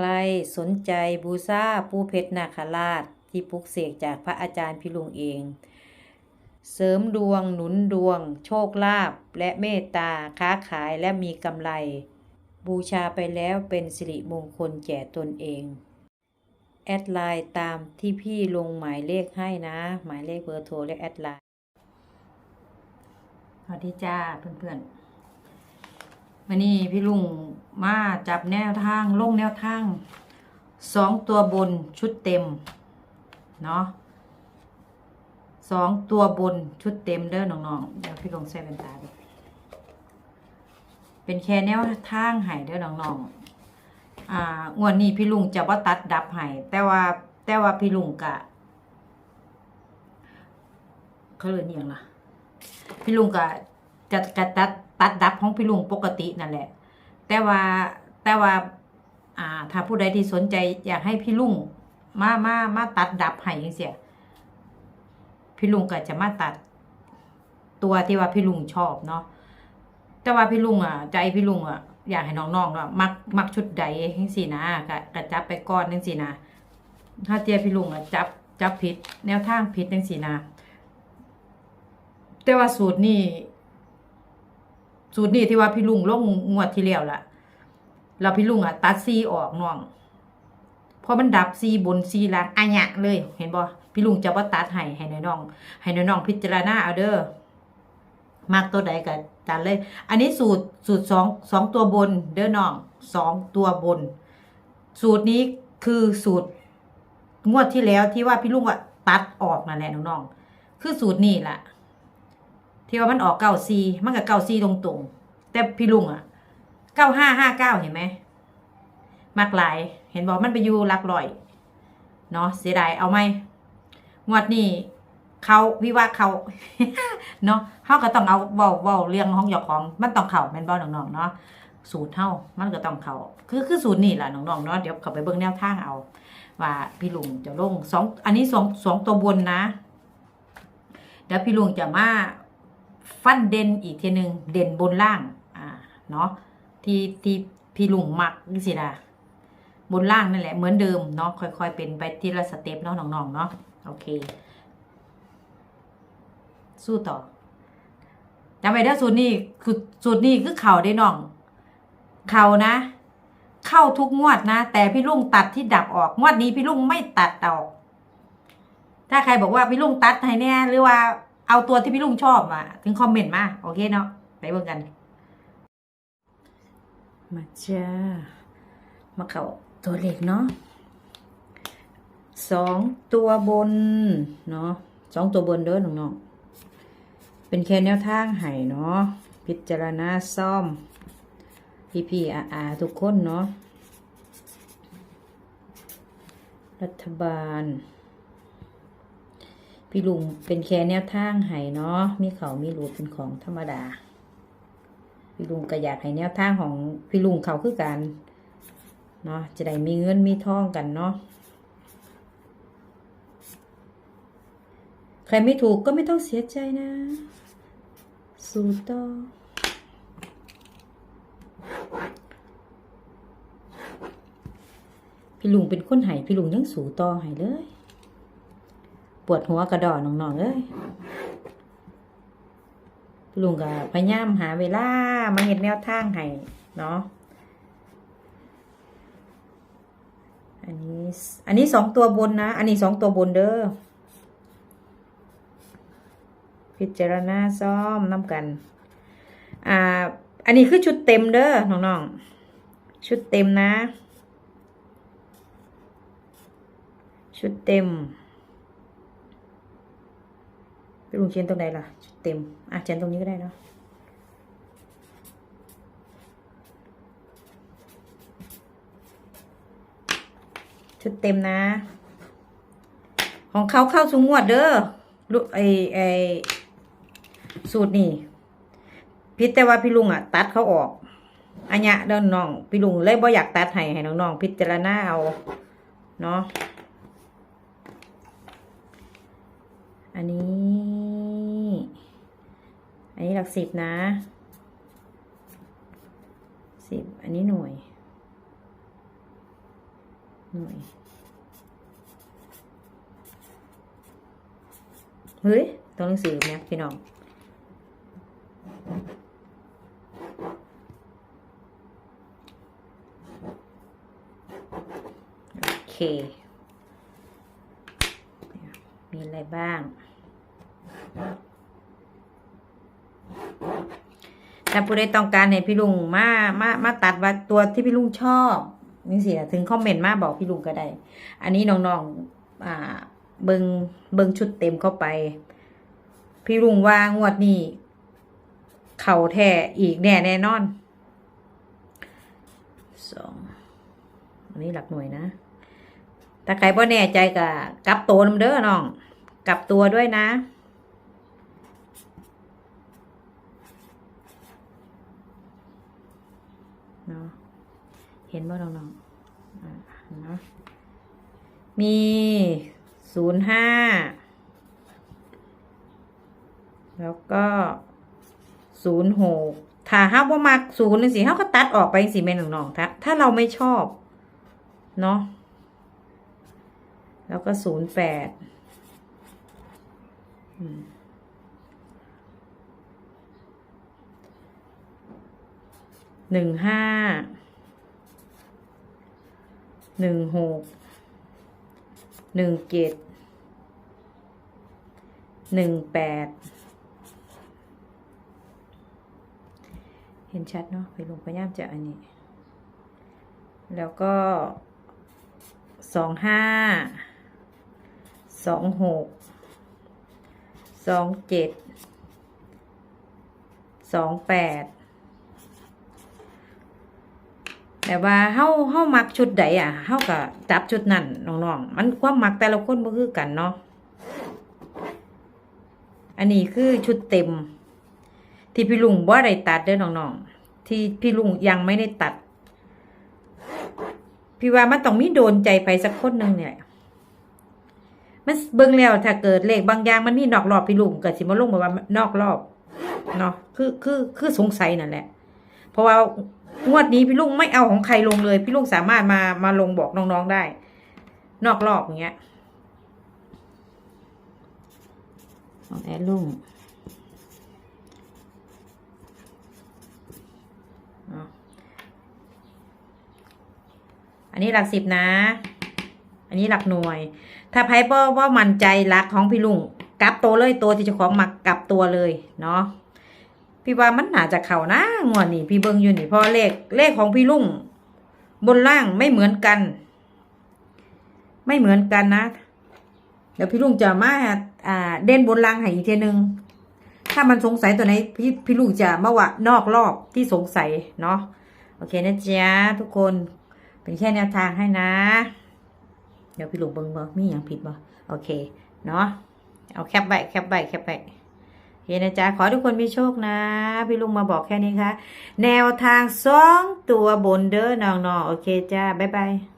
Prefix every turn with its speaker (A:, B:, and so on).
A: ใครสนใจบูชาปูเพชรนาคราช ที่ปลุกเสกจากพระอาจารย์พิลุงเอง เสริมดวงหนุนดวง โชคลาภและเมตตาค้าขายและมีกำไร บูชาไปแล้วเป็นสิริมงคลแก่ตนเอง แอดไลน์ตามที่พี่ลงหมายเลขให้นะ หมายเลขเบอร์โทรและแอดไลน์สวัสดีจ้าเพื่อนๆ วันนี้พี่ลุงมาจับแนวทางลงแนวทางสองตัวบนชุดเต็ม เนาะสองตัวบนชุดเต็มเด้อน้องๆเดี๋ยวพี่ลงใส่เป็นตาดูเป็นแค่แนวทางให้เด้อน้องๆอ่างวดนี้พี่ลุงจะว่าตัดดับให้แต่ว่าแต่ว่าพี่ลุงกะเขาเรียกอหย่างล่ะพี่ลุงกะจะจะตัด ตัดดับของพี่ลุงปกตินั่นแหละ แต่ว่าแต่ว่าอ่าถ้าผู้ใดที่สนใจอยากให้พี่ลุงมามามาตัดดับให้ยังเสียพี่ลุงก็จะมาตัด ตัวที่ว่าพี่ลุงชอบเนาะแต่ว่าพี่ลุงอะ ใจพี่ลุงอะอยากให้น้องๆเนาะมักมักชุดใดทั้งสี่นะกะกะจับไปก่อนทั้งสี่นะถ้าเจียพี่ลุงอะจับจับผิด แนวทางผิดทั้งสี่นะแต่ว่าสูตรนี่ สูตรนี่ที่ว่าพี่ลุงลงงวดที่แล้วล่ะเราพี่ลุงอะตัดซีออกน้องเพราะมันดับซีบนซีล่างอัญะเลย เห็นบ่พี่ลุงจะว่าตัดให้ให้น้องให้น้องพิจารณาเอาเด้อมากตัวใดก็จัดเลย อันนี้สูตรสูตรสองสองตัวบน เด้อน้องสองตัวบน สูตรนี้คือสูตรงวดที่แล้วที่ว่าพี่ลุงอะตัดออกนั่นแหละน้องๆคือสูตรนี้แหละ ที่ว่ามันออกเก้าซีมันกับเก้าซีตรงๆ แต่พี่ลุงอะเก้าห้าห้าเก้าเห็นไหมมากหลาย เห็นบอกมันไปอยู่หลักร้อย เนาะเสียดายเอาไหมงวดนี้เขาวิว่าเขาเนาะเขาก็ต้องเอาเว้าเว้าเรื่องของเจ้าของมันต้องเข่าแม่นบ่น้องๆเนาะสูตรเฮามันก็ต้องเข่าคือคือสูตรนี่แหละน้องๆเนาะเดี๋ยวเขาไปเบิ่งแนวทางเอา ว่าพี่ลุงจะลงสองอันนี้สองสองตัวบนนะเดี๋ยวพี่ลุงจะมา ฟันเด่นอีกทีหนึ่งเด่นบนล่าง อ่า เนาะที่ที่พี่ลุงมักนี่สิล่ะบนล่างนั่นแหละ เหมือนเดิมเนาะค่อย ๆ เป็นไปทีละสเต็ปเนาะน้องๆเนาะโอเค สู้ต่อจำไว้เด้สูตรนี้คือสูตรนี้คือเข่าได้น้อง เข่านะ เข้าทุกงวดนะ แต่พี่ลุงตัดที่ดับออกงวดนี้พี่ลุงไม่ตัดออก ถ้าใครบอกว่าพี่ลุงตัดให้แน่หรือว่า เอาตัวที่พี่ลุงชอบมาถึงคอมเมนต์มา โอเคเนาะไปเบิ่งกัน มาจ้า มาเข้าตัวเล็กเนาะสองตัวบน เนาะสองตัวบนเด้อน้องๆเป็นแค่แนวทางให้เนาะพิจารณาซ่อม พี่พี่อาอาทุกคนเนาะรัฐบาล พี่ลุงเป็นแค่แนวทางให้เนาะมีเขามีรูปเป็นของธรรมดา พี่ลุงก็อยากให้แนวทางของพี่ลุงเขาคือกันเนาะจะได้มีเงินมีทองกันเนาะใครไม่ถูกก็ไม่ต้องเสียใจนะสู้ต่อพี่ลุงเป็นคนไห้พี่ลุงยังสูต่อไห้เลย ปวดหัวกระดอนน้องๆเอ้ยลุงก็พยายามหาเวลามาเห็นแนวทางให้เนาะอันนี้อันนี้สองตัวบนนะ อันนี้สองตัวบนเด้อพิจารณาซ่อมน้ำกัน อ่า อันนี้คือชุดเต็มเด้อน้องๆ ชุดเต็มนะ ชุดเต็ม ไปลุงเขียนตรงไหนล่ะ เต็ม อะเขียนตรงนี้ก็ได้เนาะชุดเต็มนะ ของเขาเข้าสูงงวดเด้อลูกไอไอสูตรนี่พิดแต่ว่าพี่ลุงอะ ตัดเขาออกอันเนี้ยเด้อน้อง พี่ลุงเลยบ่อยากตัดให้ให้น้องๆพิจารณาเอา เนาะอันนี้ หลักสิบนะสิบอันนี้หน่วย หน่วย เฮ้ยตัวหนังสือเนี่ยพี่น้องโอเค มีอะไรบ้าง ถ้าผู้ใดต้องการให้พี่ลุงมามามาตัดว่าตัวที่พี่ลุงชอบนี่สิถึงคอมเมนต์มาบอกพี่ลุงก็ได้ อันนี้น้องๆอ่าเบิงเบิงชุดเต็มเข้าไป พี่ลุงว่างวดนี้เข่าแท้อีกแน่แน่นอนสองอันนี้หลักหน่วยนะถ้าใครบ่แน่ใจก็กลับตัวนํเด้อน้อง กลับตัวด้วยนะ เนาะเห็นบ่น้องๆนะมีศูนย์ห้าแล้วก็ศูนย์หกถ้าห้าบ่มักศูนย์สิเฮาก็ตัดออกไปสิแม่น้องๆถ้าถ้าเราไม่ชอบ เนาะแล้วก็ศูนย์แปด หนึ่งห้า หนึ่งหก หนึ่งเจ็ด หนึ่งแปด เห็นชัดเนาะไปลงพยายามจะอันนี้ แล้วก็สองห้า สองหก สองเจ็ด สองแปด แต่ว่าเฮาเฮามักชุดใดอะเฮาก็จับชุดนั้นน้องๆมันความมักแต่ละคนบ่คือกันเนาะอันนี้คือชุดเต็ม ที่พี่ลุงบ่ได้ตัดเด้อน้องๆที่พี่ลุงยังไม่ได้ตัด พี่ว่ามันต้องมีโดนใจไปสักคนหนึ่งเนี่ยมันเบิ่งแล้วถ้าเกิดเลขบางอย่างมันมีนอกรอบพี่ลุงเก็สิมาลุงมาว่านอกรอบเนาะคือคือคือสงสัยนั่นแหละ เพราะว่า งวดนี้พี่ลุงไม่เอาของใครลงเลย พี่ลุงสามารถมามาลงบอกน้องๆได้ นอกรอบอย่างเงี้ยของแอดลุงอันนี้หลักสิบนะ อันนี้หลักหน่วย ถ้าไพ่บ่ว่ามั่นใจรักของพี่ลุงกลับตัวเลยตัวที่เจ้าของมักกลับตัวเลยเนาะ พี่ว่ามันน่าจะเข่านะงวดนี้พี่เบิ้งอยู่นี่พราะเลขเลขของพี่ลุงบนล่างไม่เหมือนกัน ไม่เหมือนกันนะ เดี๋ยวพี่ลุงจะมาอ่าเด่นบนล่างให้อีกทีนึงถ้ามันสงสัยตัวไหนพี่พี่ลุงจะมาว่านอกรอบที่สงสัยเนาะโอเคนะจ๊ะทุกคนเป็นแค่แนวทางให้นะ เดี๋ยวพี่ลุงเบิ่งบ่มีอย่างผิดบ่โอเคเนาะเอาแคปไว้แคปไว้แคปไว้ เคนะจ๊ะขอทุกคนมีโชคนะ พี่ลุงมาบอกแค่นี้ค่ะ แนวทางสองตัวบนเด้อน้องๆโอเคจ้า บ๊ายบาย